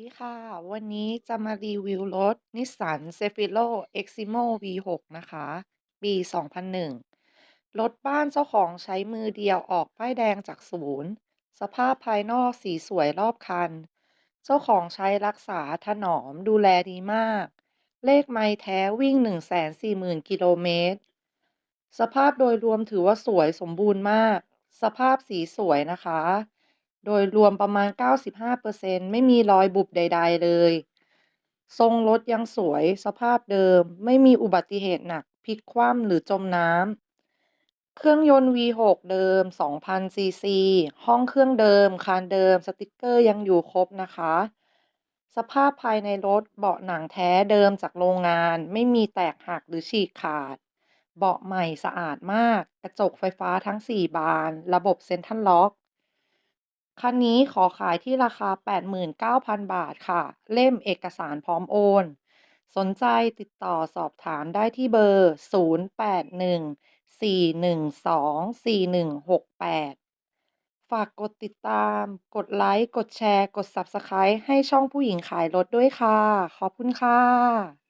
ดีค่ะ วันนี้จะมารีวิวรถนิสสัน Cefiro Eximo V6 นะคะ ปี 2001 รถบ้านเจ้าของใช้มือเดียวออกป้ายแดงจากศูนย์ สภาพภายนอกสีสวยรอบคัน เจ้าของใช้รักษาถนอมดูแลดีมาก เลขไมล์แท้วิ่ง 140,000 กิโลเมตร สภาพโดยรวมถือว่าสวยสมบูรณ์มาก สภาพสีสวยนะคะ โดยรวมประมาณ 95%ไม่มีรอยบุบใด ๆ เลย ทรงรถยังสวยสภาพเดิม ไม่มีอุบัติเหตุหนักพลิกคว่ำหรือจมน้ำ เครื่องยนต์ V6 เดิม 2,000 ซีซี ห้องเครื่องเดิม คานเดิม สติกเกอร์ยังอยู่ครบนะคะ สภาพภายในรถเบาะหนังแท้เดิมจากโรงงาน ไม่มีแตกหักหรือฉีกขาด เบาะใหม่สะอาดมาก กระจกไฟฟ้าทั้ง 4 บาน ระบบเซ็นทรัลล็อก คันนี้ขอขายที่ราคา 89,000 บาทค่ะ เล่มเอกสารพร้อมโอน สนใจติดต่อสอบถามได้ที่เบอร์ 0814124168 ฝากกดติดตาม กดไลค์ กดแชร์ กด Subscribe ให้ช่องผู้หญิงขายรถด้วยค่ะ ขอบคุณค่ะ